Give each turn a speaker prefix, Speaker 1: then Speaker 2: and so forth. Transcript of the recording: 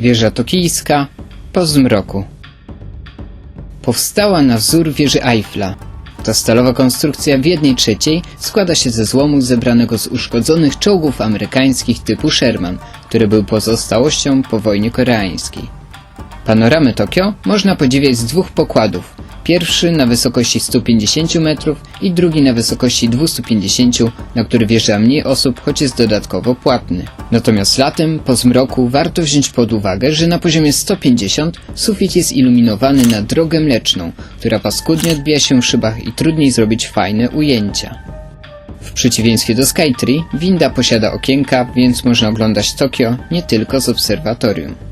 Speaker 1: Wieża tokijska po zmroku. Powstała na wzór wieży Eiffla. Ta stalowa konstrukcja w jednej trzeciej składa się ze złomu zebranego z uszkodzonych czołgów amerykańskich typu Sherman, który był pozostałością po wojnie koreańskiej. Panoramę Tokio można podziwiać z dwóch pokładów. Pierwszy na wysokości 150 metrów i drugi na wysokości 250, na który wjeżdża mniej osób, choć jest dodatkowo płatny. Natomiast latem, po zmroku, warto wziąć pod uwagę, że na poziomie 150 sufit jest iluminowany na drogę mleczną, która paskudnie odbija się w szybach i trudniej zrobić fajne ujęcia. W przeciwieństwie do Skytree, winda posiada okienka, więc można oglądać Tokio nie tylko z obserwatorium.